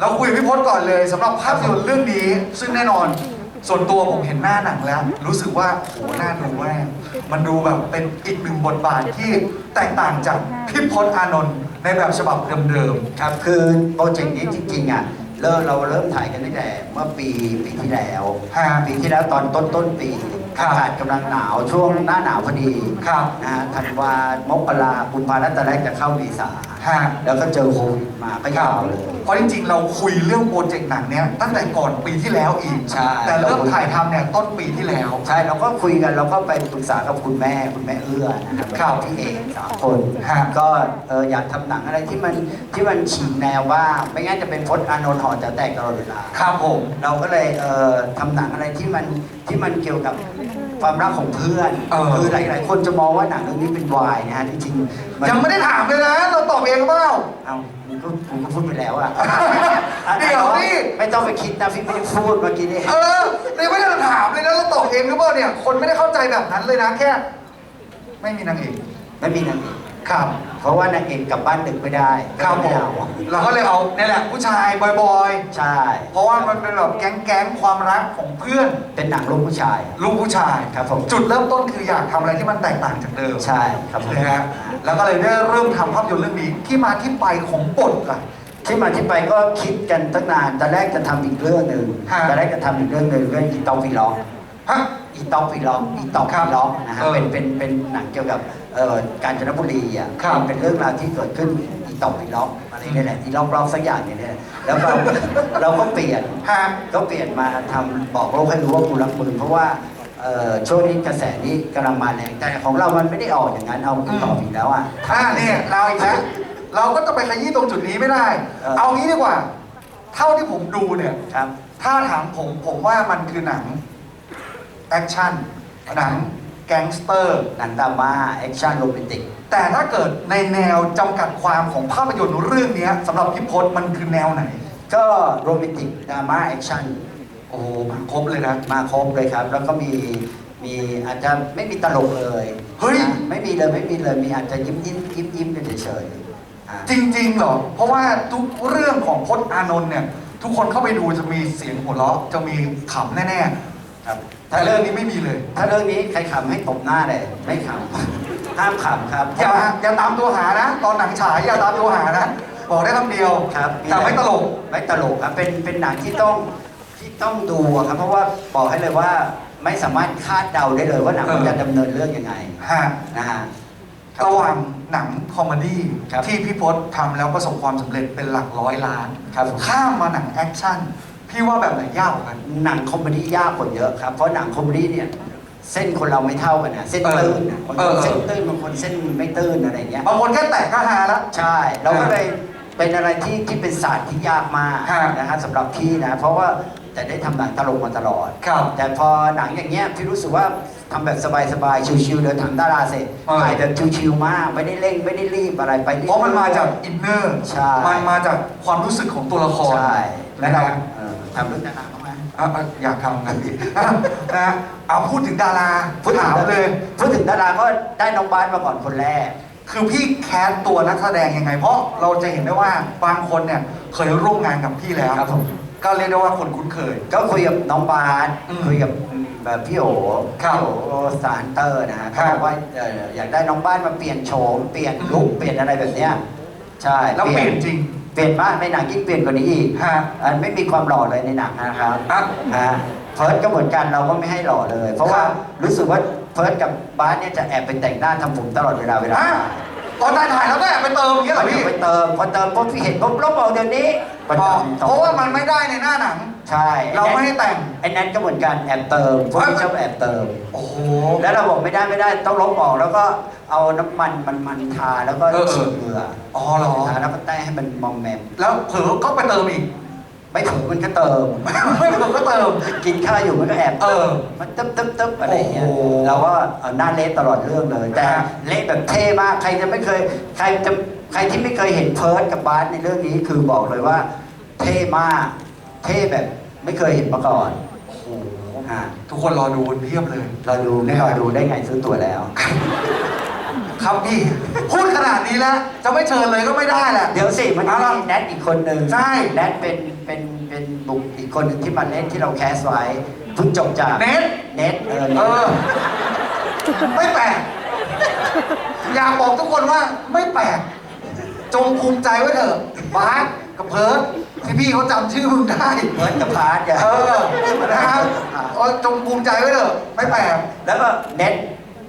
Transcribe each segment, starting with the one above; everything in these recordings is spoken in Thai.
เราคุยกับพี่พศก่อนเลยสำหรับภาพยนตร์เรื่องนี้ ซึ่งแน่นอนส่วนตัวผมเห็นหน้าหนังแล้ว รู้สึกว่าโหน่าดูมากมันดูแบบเป็นอีกหนึ่งบทบาทที่แตกต่างจากพี่พศอานนท์ในแบบฉบับเดิมครับคือโปรเจกต์นี้จริงๆอะเริ่มเราเริ่มถ่ายกันตั้งแต่เมื่อปีปีที่แล้วฮะปีที่แล้วตอนต้นต้นปีครับอากาศกำลังหนาวช่วงหน้าหนาวพอดีครับนะฮะธันวามกรากุมภาพันธ์ตอนแรกจะเข้าเมษาๆฮะ แล้วก็เจอโควิดมาก็ครัยาบวเลย เพราะจริงๆ เราคุยเรื่องโปรเจกต์หนังเนี้ยตั้งแต่ก่อนปีที่แล้วอีก ใช่ แต่เริ่มถ่ายทำเนี่ยต้นปีที่แล้ว ใช่เราก็คุยกันเราก็ไปปรึกษากับคุณแม่คุณแม่เอื้อนะครับครับ พี่เอกสามคนฮะก็เอออยากทำหนังอะไรที่มันที่มันฉีกแนวว่า ไม่งั้นจะเป็นพจน์อานนท์หอจะแตกตลอดเวลา ครับผม เราก็เลยเอ่อทำหนังอะไรที่มันที่มันเกี่ยวกับ ความรักของเพื่อนเออ คือหลาย ๆ คนจะมองว่าหนังเรื่องนี้เป็นวายนะฮะจริงๆนยังไม่ได้ถามเลยนะ เราตอบเองหรือเปล่า เอาผมก็ผมก็พูดไปแล้วอะเดี๋ยวนี่ ไม่ต้องไปคิดนะพี่ไม่ได้พูดเมื่อกี้นี่ เออเลยไม่ได้ถามเลยนะเราตอบเองหรือเปล่าเนี่ย คนไม่ได้เข้าใจแบบนั้นเลยนะแค่ ไม่มีนางเอก ไม่มีนางเอก ครับ เพราะว่านางเอกกลับบ้านดึกไม่ได้ครับผไม่มเอาเราก็เลยเอาเนี่ยแหละผู้ชายบอยใช่ ๆ เพราะว่ามันเป็นแบบแก๊งๆความรักของเพื่อนเป็นหนังลูกผู้ชาย ลูกผู้ชายครับผม จุดเริ่มต้นคืออยากทำอะไรที่มันแตกต่างจากเดิม ใช่ครับผมนะฮะแล้วก็เลยได้เริ่มทำภาพยนตร์เรื่องนี้ที่มาที่ไปของบทล่ะ ที่มาที่ไปก็คิดกันตั้งนานตอนแรกจะทำอีกเรื่องหนึ่งฮะ ตอนแรกจะทำอีกเรื่องหนึ่งเรื่องอีตองวีล็อกฮะ อีตองวีล็อกอีตองครับวีล็อกนะฮะเออเป็นเป็นเป็นหนังเกี่ยวกับเอ่อ การจนบุรีอะครับเป็นเรื่องราวที่เกิดขึ้นอีตองวีล็อกอะไรนี่แหละอีล็อกล็อกสักอย่างเนี่ยแหละแล้วเราเราก็เปลี่ยนฮะก็เปลี่ยนมาทำบอกโลกให้รู้ว่ากูรักมึงเพราะว่าเอ่อช่วงนี้กระแสนี้กำลังมาแรงแต่ของเรามันไม่ได้ออกอย่างนั้นเอาอีตองวีแล้วอะอ่าเนี่ยเราอีกแล้วเราก็จะไปขยี้ตรงจุดนี้ไม่ได้เออเอางี้ดีกว่า เท่าที่ผมดูเนี่ยครับถ้าถามผมผมว่ามันคือหนังแอคชั่นหนัง แก๊งสเตอร์หนังดราม่าแอคชั่นโรแมนติกแต่ถ้าเกิดในแนวจำกัดความของภาพยนตร์เรื่องเนี้ยสำหรับพิพศมันคือแนวไหน ก็โรแมนติกดราม่าแอคชั่นโอ้โหมาครบเลยนะมาครบเลยครับ แล้วก็มีมีอาจจะไม่มีตลกเลยเฮ้ยนะไม่มีเลยไม่มีเลยมีอาจจะยิ้มยิ้มยิ้มยิ้มกันเฉยๆอ่าจริงๆเหรอ เพราะว่าทุกเรื่องของพจน์อานนท์เนี่ย ทุกคนเข้าไปดูจะมีเสียงหัวเราะจะมีขำแน่ครับ ๆแต่เรื่องนี้ไม่มีเลย ถ้าเรื่องนี้ใครขำให้ตบหน้าเลยไม่ขำห้ามขำครับอย่าอย่าตามตัวหานะ ตอนหนังฉายอย่าตามตัวหานะ บอกได้คำเดียวครับแต่ไม่ตลกไม่ตลกครับเป็นเป็นหนังที่ต้องที่ต้องดูอะครับ เพราะว่าบอกให้เลยว่าไม่สามารถคาดเดาได้เลยว่าหนังมันเออจะดำเนินเรื่องยังไงฮะนะฮะระหว่างหนังคอมเมดี้ครับที่พี่พศทำแล้วประสบความสำเร็จเป็นหลักร้อยล้านครับผมข้ามมาหนังแอคชั่น พี่ว่าแบบไหนยากกว่ากันหนังคอมเมดี้ยากกว่าเยอะครับ เพราะหนังคอมเมดี้เนี่ย เส้นคนเราไม่เท่ากันนะเส้นเออตื้นน่ะบางเอคอนเออเส้นตื้นบางคนเส้นไม่ตื้นอะไรอย่างเงี้ยบางคนแค่แตกก็ฮาแล้วใช่ เราก็เลยเป็นอะไรที่ที่เป็นศาสตร์ที่ยากมากฮะนะฮะสำหรับพี่นะ เพราะว่าแต่ได้ทำหนังตลกมาตลอด ครับแต่พอหนังอย่างเงี้ยพี่รู้สึกว่าทำแบบสบายๆชิวๆเดินถังดาราเสร็จเออ ถ่ายแบบชิวๆมากไม่ได้เร่งไม่ได้รีบอะไรไปอยๆ เพราะมันมาจากอินเนอร์ใช่มันมาจากความรู้สึกของตัวละครใช่แล้วเรานะ ฮะเออทำเรื่องดาราบ้างไหมอะอะอยากทำกันดีนะเอาพูดถึงดาราพูดถึงถามเลย พูดถึงดาราก็ได้น้องบาสมาก่อนคนแรก คือพี่แคสตัวนักแสดงยังไง เพราะเราจะเห็นได้ว่าบางคนเนี่ยเคยร่วมงานกับพี่แล้วครับผม ก็เรียกได้ว่าคนคุ้นเคย ก็คุยกับน้องบาสอืมคุยกับแบบพี่โอครับพี่โอสารเตอร์นะฮะครัเขาบบอกว่าเอ่ออยากได้น้องบ้านมาเปลี่ยนโฉม เปลี่ยนลุคเปลี่ยนอะไรแบบเนี้ยใช่แล้วเปลี่ยนจริง เปลี่ยนมากในหนังยิ่งเปลี่ยนกว่านี้อีกฮะอันไม่มีความหล่อเลยในหนังนะครับอะฮะเฟิร์สก็เหมือนกันเราก็ไม่ให้หล่อเลย เพราะว่าครับรู้สึกว่าเฟิร์สกับบาสเนี่ยจะแอบไปแต่งหน้าทำผมตลอดเวลาเวลา อะต อนถ่ายถ่ายแล้วก็แอบไปเติมอย่างเงี้ยเหรอเราพี่ไปเติมพอเติมปุ๊บพี่เห็นปุ๊บลบเอาเดี๋ยวนี้ประเพราะจำเพราะว่ามันไม่ได้ในหน้าหนัง ใช่เราไม่ให้แต่งไอ้นั้นก็เหมือนกันแอบเติมพวกที่ชอบแอบเติมโอ้โหแล้วเราบอกไม่ได้ไม่ได้ต้องลบออกแล้วก็เอาน้ำมันมันมันทาแล้วก็เออเออฉีดเหงื่ออ๋อเหรอทาแล้วก็แต้ให้มันมอมแมมแล้วเผลอก็ไปเติมอีก ไม่เผลอมันก็เติม ไม่เผลอก็เติม กินข้าวอยู่มันก็แอบเออมันตึ๊บตึ๊บตึ๊บอะไรอย่างเงี้ย โอ้โหเราก็เอาหน้าเละตลอดเรื่องเลย แต่ฮะเละแบบเท่มาก ใครจะไม่เคย ใครจะใครที่ไม่เคยเห็นเพิร์ดกับบาสในเรื่องนี้คือบอกเลยว่า เท่มาก เท่แบบไม่เคยเห็นมาก่อนโอ้โหฮะทุกคนรอดูกันเพียบเลย เราดูไม่รอดูได้ไงซื้อตัวแล้ว คครับพี่ พูดขนาดนี้แล้ว จะไม่เชิญเลยก็ไม่ได้แหละ เดี๋ยวสิมันเอามีล่ะแนทอีกคนหนึ่งใช่ แนทเป็นเป็นเป็นบุคอีกคนหนึ่งที่มาเล่นที่เราแคสไว้เพิ่งจบจากเน็ต เนทเออเออไม่แปลกอยากบอกทุกคนว่าไม่แปลกจงภูมิใจไว้เถอะบาสกับเพิร์ดที่พี่เขาจำชื่อมึงได้เหมือนกับพาร์ทอย่าเออนะครับเออจงภูมิใจไว้เถอะไม่แปลกแล้วก็เน็ต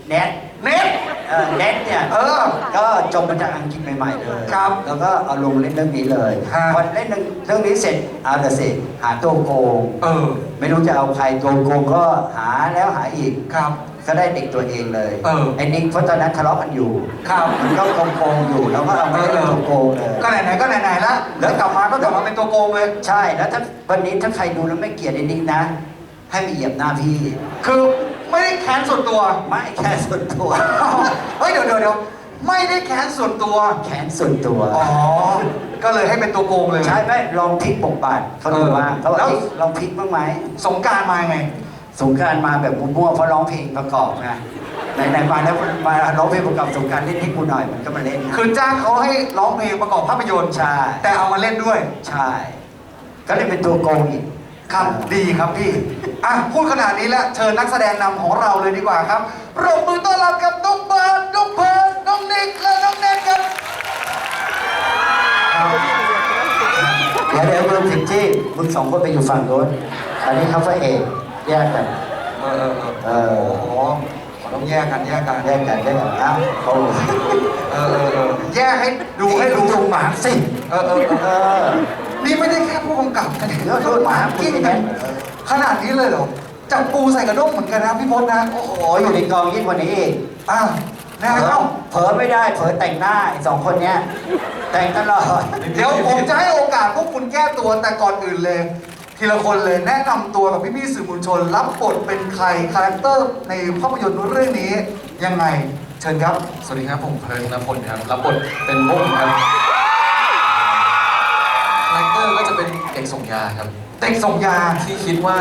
เน็ต เน็ตเออเน็ตเนี่ย เออ ก็จบมาจากอังกฤษใหม่ๆเลยครับแล้วก็เอาลงเล่นเรื่องนี้เลยฮะ พอเล่นเรื่องนี้เสร็จเอาแต่สิหาตัวโกง เออ ไม่รู้จะเอาใครตัวโกงก็หาแล้วหาอีก ครับ ก็ได้เด็กตัวเองเลยเออไอ้นิกเพราะตอนนั้นทะเลาะกันอยู่ครับมันก็โกงๆอยู่แล้วก็เอาไม่ได้เป็นตัวโกงเลย ก็ไหนๆก็ไหนๆแล้วแล้วกลับมาก็กลับมาเป็นตัวโกงเลย ใช่แล้วถ้าวันนี้ถ้าใครดูแล้วไม่เกลียดไอ้นิกนะ ให้ไปเหยียบหน้าพี่ คือ ไม่ได้แค้นส่วนตัว ไม่แค่ส่วนตัว เฮ้ยเดี๋ยวเดี๋ยวเดี๋ยวไม่ได้แค้นส่วนตัวแค้นส่วนตัว อ๋อ ก็เลยให้เป็นตัวโกงเลย ใช่ไหมลองพลิกบทบาทเขาดูว่าเออเขาบอกแล้ว เอ๊ะลองพลิกบ้างไหมสงกรารมาไง สงกรารมาแบบมั่วๆเพราะร้องเพลงประกอบไงไหนๆมาแล้วมาร้องเพลงประกอบสงกรารเล่นให้กูหน่อยมันก็มาเล่นนะ คือจ้างเขาให้ร้องเพลงประกอบภาพยนตร์ใช่ แต่เอามาเล่นด้วย ใช่ ก็เลยเป็นตัวโกงอีก ครับดีครับพี่อะพูดขนาดนี้แล้วเชิญนักแสดงนำของเราเลยดีกว่าครับปรบมือต้อนรับกับน้องเบิร์ดน้องเพิร์ดน้องนิกและน้องแนนครับครับเดี๋ยวเดี๋ยวมึงถึงที่มึงสองคนไปอยู่ฝั่งโน้นอันนี้เขาพระเอกแยกกัน เออเออเอเอออโอ้โหต้องแยกกันแยกกันแยกกันแยกกันอ้าวเขาเออเออเออแยกให้ดูให้ดูดูหมาสิ เออเออเออเออ นี่ไม่ได้แค่ผู้กำกับนะเนี่ยแล้วดูหมากิกิ้นงกักันนขนาดนี้เลยเหรอจับปูใส่กระด้งเหมือนกันนะพี่พจน์นะ โอ้โหโอ้อยู่ในกองยิ่งกว่านี้อีกอะนะคเผลรับอเผลอไม่ได้เผลอแต่งหน้าไอ้สองคนเนี้ย แต่งตลอดเดี๋ยวผมจะให้โอกาสพวกคุณแก้ตัวแต่ก่อนอื่นเลย ทีละคนเลยแนะนำตัวกับพี่ๆสื่อมวลชน รับบทเป็นใครคาแรคเตอร์ในภาพยนตร์เรื่องนี้ยังไง เชิญครับ สวัสดีครับผมเพลินนพลครับรับบทเป็นวงครับคาแรคเต อร์ก็จะเป็นเด็กส่งยาครับ เด็กส่งยาที่คิดว่า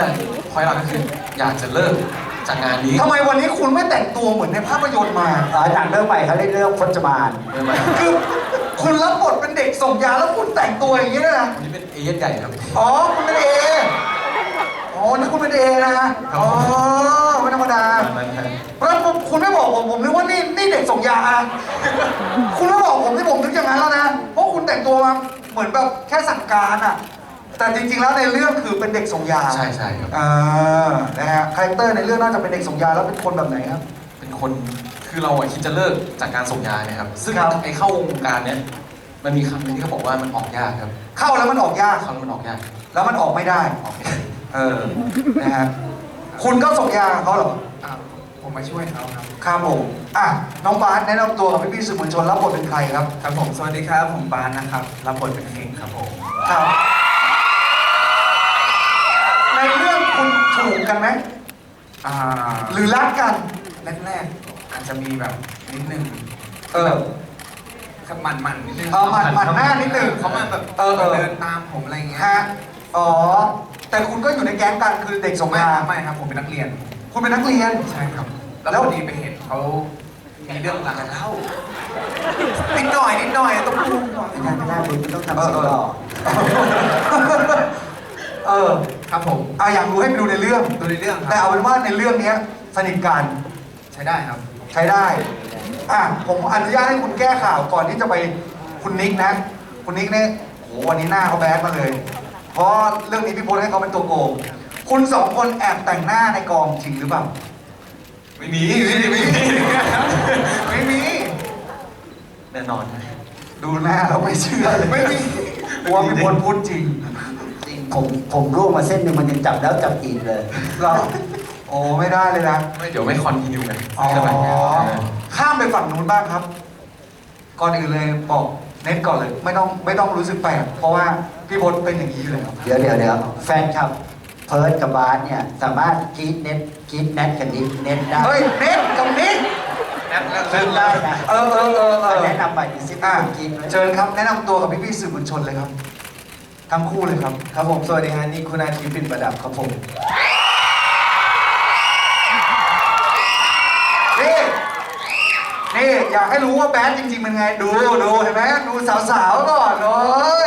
พอยหลักก็คืออยากจะเลิกจากงานนี้ ทำไมวันนี้คุณไม่แต่งตัวเหมือนในภาพยนตร์มาอ่าหนังเรื่องใหม่เขาเล่นเรื่องพจมานไม่ไหว คือคุณรับบทเป็นเด็กส่งยาแล้วคุณแต่งตัวอย่างนี้ด้วยนะ วันนี้เป็นเอเย่นใหญ่ครับ อ๋อ คุณเป็นเอ อ๋อนี่คุณเป็นเอนะฮะอ๋อไม่ธรรมดาประมาณนั้นแล้วผมคุณไม่บอกผมผมนึกว่านี่นี่เด็กส่งยานะคุณไม่บอกผมที่ผมนึกอย่างนั้นแล้วนะเพราะคุณแต่งตัวมาเหมือนแบบแค่สั่งการอะแต่จริงๆแล้วในเรื่องคือเป็นเด็กส่งยาใช่ใช่ครับ อ่านะฮะคาแรคเตอร์ในเรื่องน่าจะเป็นเด็กส่งยาแล้วเป็นคนแบบไหนครับ เป็นคนคือเราอะคิดจะเลิกจากการส่งยาเนี่ยครับ ซึ่งครับ ไอ้เข้าวงการเนี่ยมันมีคำหนึงที่เขาบอกว่ามันออกยากครับเข้าแล้วมันออกยาก เข้าแล้วมันออกยากแล้วมันออกไม่ได้ ออกไม่ได้ เออ นะฮะคุณก็ส่งยาเขาเหรอ อ่าผมมาช่วยเขาครับ ครับผม อะ น้องบาสแนะนำตัวกับพี่ๆสื่อมวลชนรับบทเป็นใครครับ ครับผม สวัสดีครับ ผมปานนะครับ รับบทเป็นเข่งครับผม ครับ ในเรื่องคุณถูกกันไหม อ่าหรือรักกัน แรกๆอาจจะมีแบบนิดนึงเออ ครับมันมันๆนิดนึงเออหมันหมันหน้านิดหนึ่งเขามาแบบเออเออ เดินตามผมอะไรอย่างเงี้ยฮะ อ๋อ แต่คุณก็อยู่ในแก๊งกันคือเด็กส่งไม่ยาไม่ครับผมเป็นนักเรียน คุณเป็นนักเรียน ใช่ครับแล้วแล้วพอดีไปเห็นเขามีเรื่องราวเล่านิดหน่อยนิดหน่อยต้องพูดหน่อยไม่ได้ไม่ได้มึงต้องทำเสียงหล่อเออครับผมอะอยากรู้ให้ไปดูในเรื่อง ดูในเรื่องคแต่รับเอาเป็นว่าในเรื่องเนี้ยสนิทกันใช้ได้ครับ ใช้ได้อะผมอนุญาตให้คุณแก้ข่าวก่อนที่จะไปคุณนิกนะ คุณนิกเนี่ยโหวันนี้หน้าเขาแบดมาเลย เพราะเรื่องนี้พี่พจน์ให้เขาเป็นตัวโกง คุณสองคนแอบแต่งหน้าในกองจริงหรือเปล่า ไม่มีไม่มีไม่มีไม่มีแน่นอนดูหน้าเราไม่เชื่อเลยไม่มีกลัวพี่พจน์พูดจริงจริงผมผมร่วงมาเส้นหนึ่งมันยังจับแล้วจับอีกเลยเราโอ้ไม่ได้เลยนะไม่เดี๋ยวไม่คอนติเนียกันอ๋อใช่ไหมเออข้ามไปฝั่งนู้นบ้างครับ ก่อนอื่นเลยบอก เน็ตก่อนเลยไม่ต้องไม่ต้องรู้สึกแปลกเพราะว่าพี่พจน์เป็นอย่างนี้อยู่แล้วเดี๋ยวเดี๋ยวเดี๋ยวแฟนคลับเพิร์ดกับบาสเนี่ย สามารถกรีดเน็ตกรีดแนทกันนิดเน็ตได้เฮ้ยเน็ตกับนิกเชิญได้นะเออเออเออเออแนะนำไปดิสิอะกรีดไว้เชิญครับ แนะนำตัวกับพี่พี่ๆสื่อมวลชนเลยครับ ทั้งคู่เลยครับ ครับผมสวัสดีฮะนี่คุณอาทิตย์ปิ่นประดับครับผม นี่นี่อยากให้รู้ว่าแบดจริงๆเป็นไงดูดูเห็นไหมดูสาวๆก่อนโอ้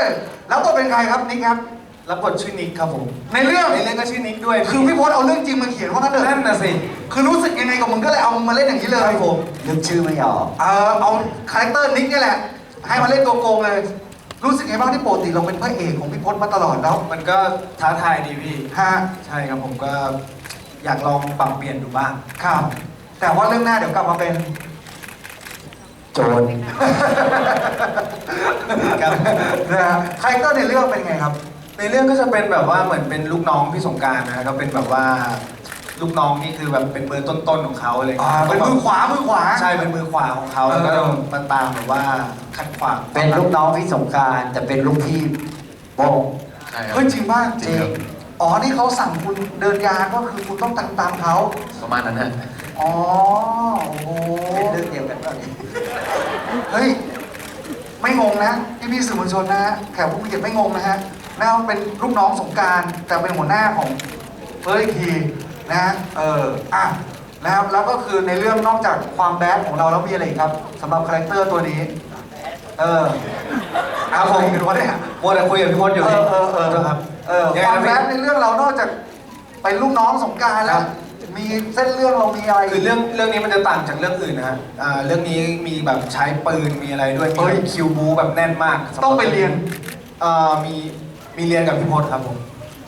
ยแล้วตัวเป็นใครครับนิกครับ รับบทชื่อนิกครับผมในเรื่องในเรื่องก็ชื่อนิกด้วยคือพี่พจน์เอาเรื่องจริงมาเขียนว่ากันเถนั่นอะน่ะสิคือรู้สึกยังไงกับมึงก็เลยเอามึงมาเล่นอย่างนี้เลยครับผมนึกชื่อไม่ออกเออเอาคาแรคเตอร์นิกนี่แหละ ให้มาเล่นตัวโกงเลย รู้สึกไงบ้างที่ปกติเราเป็นพระเอกของพี่พจน์มาตลอดแล้วมันก็ท้าทายดีพี่ฮะใช่ครับผมก็อยากลองปรับเปลี่ยนดูบ้างครับ แต่ว่าเรื่องหน้าเดี๋ยวกลับมาเป็น โจรครับนะฮะคาแรคเตอร์ในเรื่องเป็นไงครับ ในเรื่องก็จะเป็นแบบว่าเหมือนเป็นลูกน้องพี่สงกรารนะฮะก็เป็นแบบว่าลูกน้องนี่คือแบบเป็นเบอร์ต้นๆของเขาเลยอ่าเป็นมือขวามือขวา ใช่เป็นมือขวาของเขาแล้วก็เออมาตามแบบว่าขัดขวางเป็นลูกน้องพี่สงกรารแต่เป็นลูกพี่โป้งใช่ครับ เฮ้ยจริงป่ะจริงครับ อ๋อนี่เขาสั่งคุณเดินยานก็คือคุณต้องตามตามเขาประมาณนั้นฮะ อ๋อโอ้โหเป็นเรื่องเดียวกันป่ะเนี่ยเฮ้ย ไม่งงนะพี่พี่ๆสื่อมวลชนนะฮะแขกผู้มีเกียรติไม่งงนะฮะนะเป็นลูกน้องสงกรารแต่เป็นหัวหน้าของเฟิร์สอีกทีนะฮะเอออะนะครับแล้วก็คือในเรื่องนอกจากความแบดของเราแล้วมีอะไรอีกครับสำหรับคาแรคเตอร์ตัวนี้ เออเอาผมเป็นว่าเนี่ย มัวแต่คุยกับพี่พจน์อยู่เอนี่อเออเออครับ เออยังคไงวามนะแบพี่ดในเรื่องเรานอกจากเป็นลูกน้องสงกรารแล้ครัวบ มีเส้นเรื่องเรามีอะไรคือเรื่องเรื่องนี้มันจะต่างจากเรื่องอื่นนะฮะอ่าเรื่องนี้มีแบบใช้ปืนมีอะไรด้วยมีเฮ้ยคิวบูแบบแน่นมากต้องไปเรียน เอ่อมีมีเรียนกับพี่พจน์ครับผม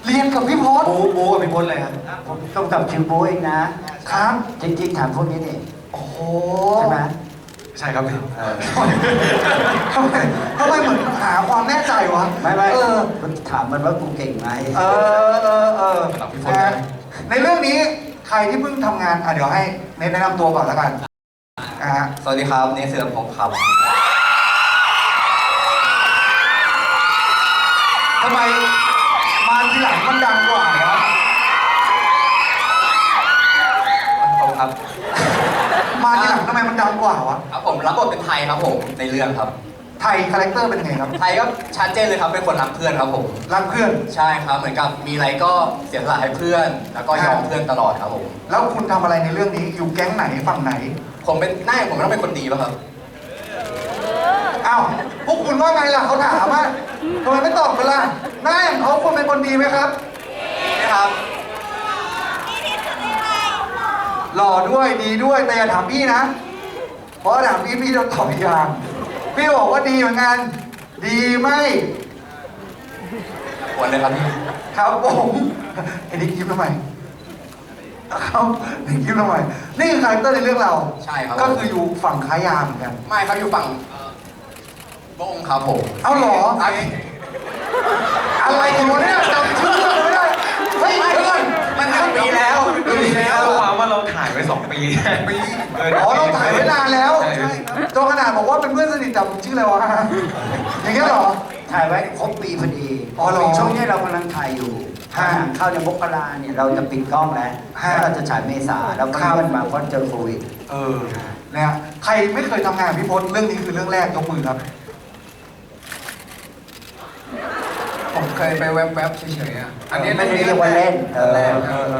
เรียนกับพี่พศบูบูกับพี่พจน์เลยครับผมต้องกับคิวบูเองนะ ครับจริงๆถามพวกนี้นี่โอ้โหใช่ไหมใช่ครับพี่เออทำไมทำไมเหมือนหาความแน่ใจวะไม่ไม่เออถามมันว่ากูเก่งไหมเออเออเออเอาพี่พจน์นะในเรื่องนี้ ใครที่เพิ่งทำงานอะเดี๋ยวให้เนทแนะนำตัวก่อนแล้วกันอะฮะสวัสดีครับเนสเสือพบครับทำไมมาทีหลังมันดังกว่าวะขอบคุณครับ มาทีหลังทำไมมันดังกว่าวะ ครับผมรับบทเป็นไทยครับผมในเรื่องครับ ไทยคาแรคเตอร์เป็นไงครับไทยก็ชัดเจนเลยครับเป็นคนรักเพื่อนครับผมรักเพื่อน ใช่ครับเหมือนกับมีอะไรก็เสียสละให้เพื่อน แล้วก็ยอมเพื่อนตลอดครับผมแล้วคุณทำอะไรในเรื่องนี้อยู่แก๊งไหนฝั่งไหนผมเป็นหน้าอย่างผมต้องเป็นคนดีป่ะครับอ้าวพวกคุณว่าไงล่ะเขาถามว่าทำไมไม่ตอบกันล่ะหน้าอย่างเขาคุณเป็นคนดีไหมครับนะครับหล่อด้วยดีด้วยแต่อย่าถามพี่นะเพราะถามพี่พี่ต้องตอบอีกอย่าง พี่บอกว่าดีเหมือนกัน ดีไหมควรเลยครับพี่ครับผมไอ้นี่คิดทำไมครับนี่คิดทำไมนี่คือคาแรคเตอร์ในเรื่องเราใช่ครับ ก็คืออยู่ฝั่งค้ายาเหมือนกัน ไม่ครับอยู่ฝั่งเอ่อโบ้งครับผมเอาเหรออะไรกันวะเนี่ยจำชื่อเรื่องไม่ได้เฮ้ยเดี๋ยวก่อนมันหนึ่งปีแล้วปีแล้ว ความว่าเราถ่ายไว้สองปี ปี อ๋อเราถ่ายไว้นานแล้ว ใช่ใช่ จนขนาดบอกว่าเป็นเพื่อนสนิทจำชื่ออะไรวะ อย่างเงี้ยเหรอ ถ่ายไว้ครบปีพอดีอ๋อเหรอช่วงนี้เรากำลังถ่ายอยู่ฮะหนังเข้าในมกราเนี่ยเราจะปิดกล้องแล้วฮะแล้วเราจะฉายเมษาแล้วก็ครับ เลื่อนมาเพราะเจอโควิดเออนะฮะใครไม่เคยทำงานกับพี่พศเรื่องนี้คือเรื่องแรกยกมือครับ ผมเคยไปแวบๆเฉยๆอะ อันนี้ไม่ได้เรียกว่าเล่นเออแรกเออ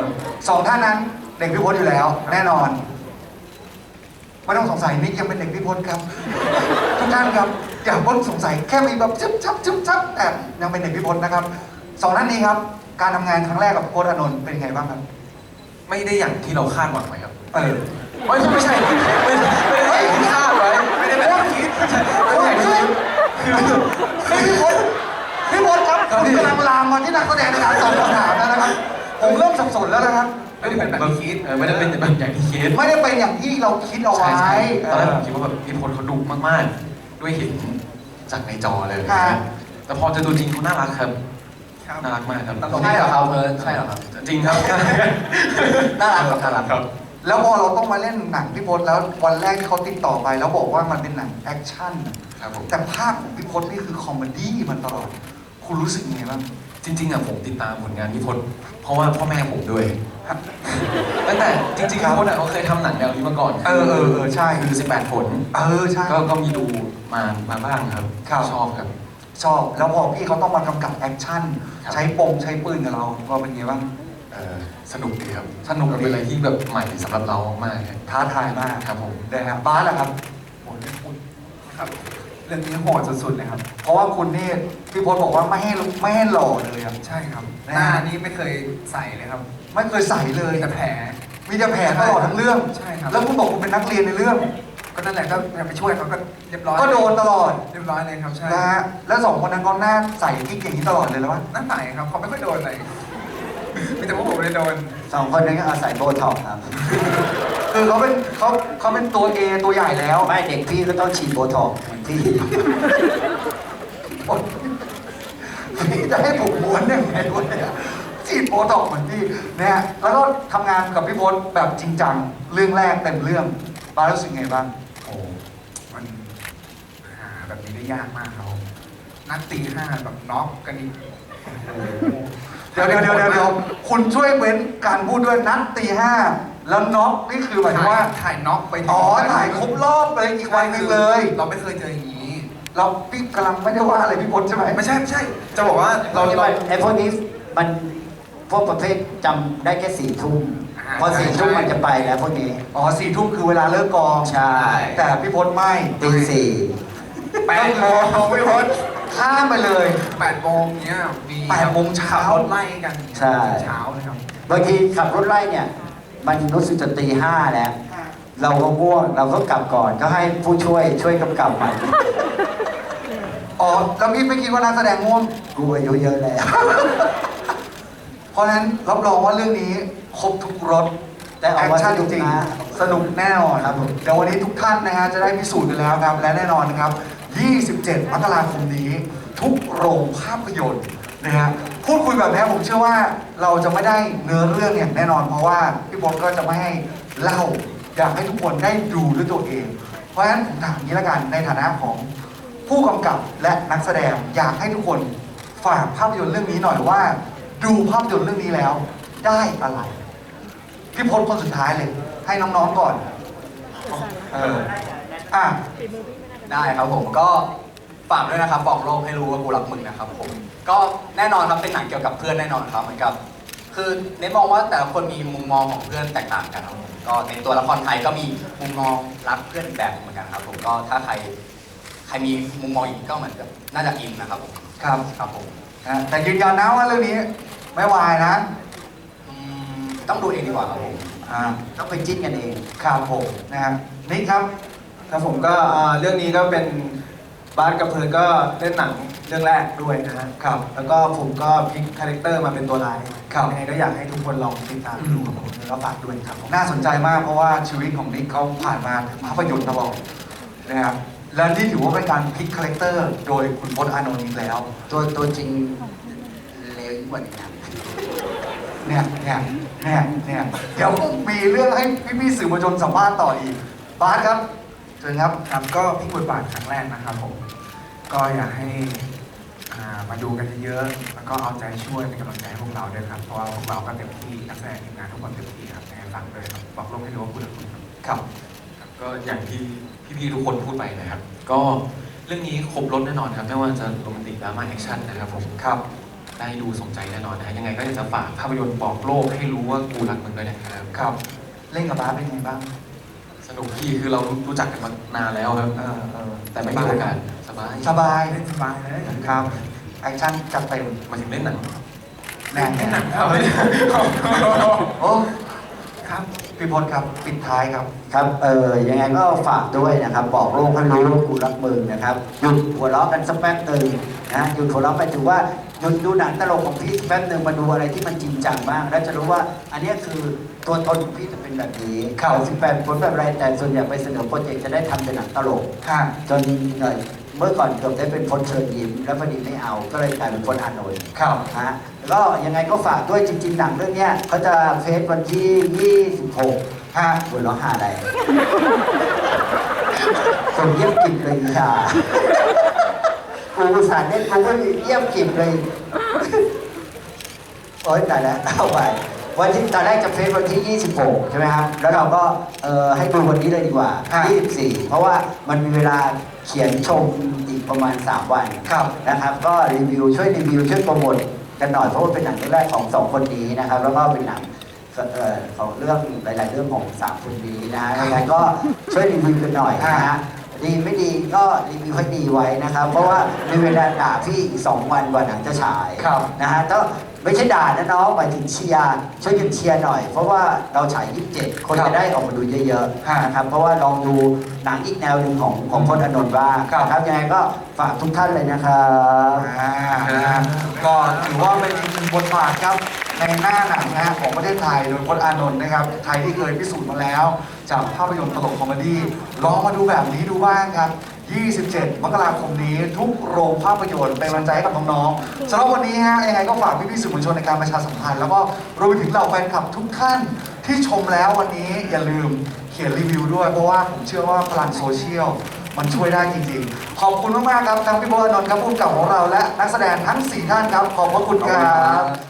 สองท่านนั้นเด็กพี่พศอยู่แล้ว แน่นอน ไม่ต้องสงสัยนิกยังเป็นเด็กพี่พศครับทุกท่านครับอย่าเพิ่งสงสัยแค่มีแบบชึบชับชึบชับแต่ยังเป็นเด็กพี่พศนะครับสองท่านนี้ครับ การทำงานครั้งแรกกับพี่พศอานนท์เป็นยังไงบ้างครับ ไม่ได้อย่างที่เราคาดหวังไว้ครับเออไม่ใช่ไม่ใช่ไม่ใช่ไม่ได้อย่างที่คาดไว้ไม่ได้แบบที่คิดไม่ได้ไม่ใช่คือพี่พศพี่พศครับคุณกำลังลามมาที่นักแสดงในการตอบคำถามแล้วนะครับผมเริ่มสับสนแล้วนะครับ ไม่ได้เป็นแบบที่คิด เออไม่ได้เป็นแบบอย่างที่คิดไม่ได้เป็นอย่างที่เราคิดเอาไว้ใช่ใช่ตอนแรกเอผอมคิดว่าแบบพี่พลเขาดุมากๆ ด้วยเห็นจากในจอเลยค่ะแต่พอเจอตัวจริงเขาน่ารักครับ น่ารักมากครับใช่เหรอครับเพิร์ดใช่เหรอครับ จริงครับ น่ารักครับน่ารักครับ แล้วพอเราต้องมาเล่นหนังพี่พศแล้ววันแรกที่เขาติดต่อไป แล้วบอกว่ามันเป็นหนังแอคชั่น ครับผม แต่ภาพของพี่พศนี่คือคอมเมดี้มันตลอด คุณรู้สึกยังไงบ้าง จริงๆอะผมติดตามผลงานพี่พลเพราะว่าพ่อแม่ผมด้วย ตั้งแต่จริงๆพี่พลอะเขาเคยทำหนังแนวนี้มาก่อนเออเออเออใช่ คือ18 ผล เออใช่ก็ก็มีดูมามาบ้างครับครับ ชอบครับ ชอบแล้วพอพี่เขาต้องมากำกับแอคชั่น ครับ ใช้ปงใช้ปืนกับเราเราเป็นไงบ้างเออสนุกดีครับสนุกดีเป็นอะไรที่แบบใหม่สำหรับเรามากๆครับท้าทายมากครับผมนะฮะบ้าสล่ะครับผมเป็นคุณครับ เรื่องนี้โหดสุดๆเลยครับ เพราะว่าคุณนี่พี่พจน์บอกว่าไม่ให้ไม่ให้หล่อเลยอะ ใช่ครับนะหน้านี้ไม่เคยใส่เลยครับ ไม่เคยใส่เลยมีแต่แผล มีแต่แผลตลอดทั้งเรื่องใช่ครับ แล้วคุณบอกคุณเป็นนักเรียนในเรื่อง ก็นั่นแหละก็ไปช่วยเขาก็เรียบร้อยก็โดนตลอดเรียบร้อยเลยครับใช่นะฮะแล้วสองคนนั้นเขาหน้าใส่กิ๊กอย่างนี้ตลอดเลยแล้ววะนั่นไหนครับเขาไม่ค่อยโดนอะไรมีแต่พวกผมเลยโดน สองคนนี้ก็อาศัยโบท็อกซ์ครับคือเขาเป็นเขาเขาเป็นตัวเอตัวใหญ่แล้ว ไม่เด็กพี่ก็ต้องฉีดโบท็อกซ์เหมือนพี่พี่จะให้ผมม้วนยังไงวะเนี่ย ฉีดโบท็อกซ์เหมือนพี่นะฮะแล้วก็ทำงานกับพี่พจน์แบบจริงจังเรื่องแรกเต็มเรื่องปารู้สึกไงบ้างโอ้มันหาแบบนี้ได้ยากมากครับผมนัดตีห้าแบบน็อกกันอีกเดี๋ยวเดี๋ยวเดี๋ยวเดี๋ยวเดี๋ยวคุณช่วยเว้นการพูดด้วยนัดตีห้าแล้วน็อกนี่คือหมายถึงว่า ถ่ายน็อกไปถึงอ๋อถ่ายครบรอบเลยอีกวันหนึงเลย เราไม่เคยเจออย่างนี้ เราพี่กำลังไม่ได้ว่าอะไรพี่พจน์ใช่ไหมไม่ใช่ไม่ใช่ จะบอกว่าเราเราเราไอ้พวกนี้มัน พวกประเภทจำได้แค่สี่ทุ่มอ่าพอสี่ใช่ ทุ่มใช่มันจะไปแล้วพวกนี้ อ๋อสี่ทุ่มคือเวลาเลิกกอง ใช่ แต่พี่พจน์ไม่ตีสี่แปดโมงไม่พ้นข้ามไปเลย แปดโมงเนี้ยมีแปดโมงเช้า ขับรถไล่กันใช่ เช้าเลยครับ บางทีขับรถไล่เนี่ย มันรู้สึกจะตีห้าแล้ว เราก็ง่วงเราก็กลับก่อนก็ให้ผู้ช่วยช่วยกำกับมันอ๋อแล้วพี่ไม่คิดว่านักแสดงง่วงกูอายุเยอะแล้ว เพราะฉะนั้นรับรองว่าเรื่องนี้ครบทุกรสแต่อแออกคมาชั่นสนุกจริงนะๆสนุกแน่นอนครับผมเดี๋ยววันนี้ทุกท่านนะฮะจะได้พิสูจน์กันแล้วครับ และแน่นอนนะครับ 27 มกราคมนี้ ทุกโรงภาพยนตร์นะฮะพูดคุยแบบนี้ผมเชื่อว่าเราจะไม่ได้เนื้อเรื่องอย่างแน่นอน เพราะว่าพี่พลก็จะไม่ให้เล่าอยากให้ทุกคนได้ดูด้วยตัวเอง เพราะฉะนั้นผมถามอย่างนี้ละกันในฐานะของ ผู้กำกับและนักแสดงอยากให้ทุกคนฝากภาพยนตร์เรื่องนี้หน่อยว่า ดูภาพยนตร์เรื่องนี้แล้ว ได้อะไรพี่พลคนสุดท้ายเลย ให้น้องๆก่อน เอออะ ได้ครับผมก็ฝากด้วยนะครับบอกโลกให้รู้ว่ากูรักมึงนะครับผม ก็แน่นอนครับเป็นหนังเกี่ยวกับเพื่อนแน่นอนครับเหมือนกับ คือเน้นมองว่าแต่ละคนมีมุมมองของเพื่อนแตกต่างกันครับผมก็ในตัวละครไทยก็มีมุมมองรักเพื่อนอีกแบบเหมือนกันครับ ผมก็ถ้าใครใครมีมุมมองอีกก็เหมือนกับน่าจะอินนะครับผมครับครับผมอะแต่ยืนยันนะว่าเรื่องนี้ ไม่วายนะอืมต้องดูเองดีกว่าครับผมอ่าต้องไปจิ้นกันเองครับผมนะฮะนี่ครับ ครับผมก็อ่าเรื่องนี้ก็เป็นบาสกับเพิร์นก็เล่นหนังเรื่องแรกด้วยนะฮะครับ แล้วก็ผมก็พลิกคาแรคเตอร์มาเป็นตัวร้ายครับยังไงก็อยากให้ทุกคนลองติดตามดูครับผมแล้วก็ฝากด้วยครับผมน่าสนใจมากเพราะว่าชีวิตของนิกเขาผ่านมาภาพยนตร์ตลอดนะครับและนี่ถือว่าเป็นการพลิกคาแรคเตอร์ โดยคุณพจน์อานนท์อีกแล้ว ตัวตัวจริงเลวยิ่งกว่านี้นะ เนี่ยเนี่ยเนี่ยเนี่ยเดี๋ยวมีเรื่องให้พี่ๆสื่อมวลชนสัมภาษณ์ต่ออีกบาสครับเชิญครับ ครับก็พลิกบทบาทครั้งแรกนะครับผม ก็อยากให้อ่ามาดูกันเยอะๆแล้วก็เอาใจช่วยเป็นกำลังใจให้พวกเราด้วยครับเพราะว่าพวกเราก็เต็มที่นักแสดงทีมงานทุกคนเต็มที่ครับในฟังเลยครับบอกโลกให้รู้ว่าคุณรักคุณครับครับ ครับก็อย่างที่พี่ๆทุกคนพูดไปนะครับ ก็เรื่องนี้ครบรถแน่นอนครับ ไม่ว่าจะโรแมนติกดราม่าแอคชั่นนะครับผม ครับ ได้ดูสมใจแน่นอนนะฮะยังไงก็อยากจะฝากภาพยนตร์บอกโลกให้รู้ว่ากูรักมึงด้วยนะครับ ครับ เล่นกับบาสเป็นไงบ้าง สนุกพี่คือเรารู้จักกันมานานแล้วครับ เออเออแต่ไม่มีโอกาสสบายสบายเล่นสบายเลยครับแอคชั่นจัดเต็มมาถึงเล่นหนังแน่เล่นหนังๆครับโอ้ครับพี่พลครับปิดท้ายครับ ครับ เออยังไงก็ฝากด้วยนะครับ บอกโลกให้รู้ว่ากูรักมึงนะครับ หยุดหัวเราะกันสักแป๊บหนึ่งนะ หยุดหัวเราะไปถือว่า หยุดดูหนังตลกของพี่แป๊บหนึ่งมาดูอะไรที่มันจริงจังบ้าง แล้วจะรู้ว่าอันเนี้ยคือตัวตนของพี่จะเป็นแบบนี้ครับสิบแปดผลแบบไรแต่ส่วนใหญ่ไปเสนอโปรเจกต์จะได้ทำเป็นหนังตลกค่ะจนเอ่อเมื่อก่อนเกือบได้เป็นพลเชิญยิ้มแล้วพอดีไม่เอาก็เลยกลายเป็นพลอานนท์ครับฮะแล้วก็ยังไงก็ฝากด้วยจริง ๆ หนังเรื่องเนี้ยเขาจะเฟซวันที่ 26ฮะหัวเราะหาอะไรคนเยี่ยมกิบเลยอีชา กูอุตสารเล่นกูก็เยี่ยมกิบเลยโอ๊ยตายแล้วเอาไปวันที่ตอนแรกจะเฟซวันที่ 26 ใช่ไหมครับ แล้วเราก็เอ่อให้ดูวันนี้เลยดีกว่าฮะ24 เพราะว่ามันมีเวลาเขียนชมอีกประมาณ 3 วันครับนะครับ ก็รีวิวช่วยรีวิวช่วยโปรโมทกันหน่อยเพราะว่าเป็นหนังเรื่องแรกของสองคนนี้นะครับ แล้วก็เป็นหนังเอ่อของเรื่องหลาย ๆ เรื่องของสามคนนี้นะฮะยังไงก็ช่วยรีวิวกันหน่อยนะฮะ ดีไม่ดีก็รีวิวให้ดีไว้นะครับ เพราะว่ามีเวลาด่าพี่อีกสองวันกว่าหนังจะฉายครับนะฮะต้องไม่ใช่ด่านะน้องหมายถึงเชียร์ช่วยกันเชียร์หน่อย เพราะว่าเราฉาย 27 คนครับจะได้ออกมาดูเยอะฮะๆนะครับเพราะว่าลองดูหนังอีกแนวหนึ่งของของพลอานนท์บ้างครับนะครับยังไงก็ฝากทุกท่านเลยนะครับอ่านะฮะก็ถือว่าเป็นอีกหนึ่งบทบาทครับ ในหน้าหนังนะฮะของประเทศไทยโดยพจน์อานนท์นะครับไทยที่เคยพิสูจน์มาแล้ว จากภาพยนตร์ตลกคอมเมดี้ลองมาดูแบบนี้ดูบ้างครับ 27 มกราคมนี้ทุกโรงภาพยนตร์เป็นกำลังใจให้กับน้องๆสำหรับวันนี้ฮะยังไงก็ฝากพี่ๆสื่อมวลชนในการประชาสัมพันธ์แล้วก็รวมถึงเหล่าแฟนคลับทุกท่านที่ชมแล้ววันนี้อย่าลืมเขียนรีวิวด้วย เพราะว่าผมเชื่อว่าพลังโซเชียลมันช่วยได้จริงๆ ขอบคุณมากๆครับทั้งพี่โบอานนท์ครับผู้กำกับของเราและนักแสดงทั้ง 4 ท่านครับ ขอบพระคุณครับ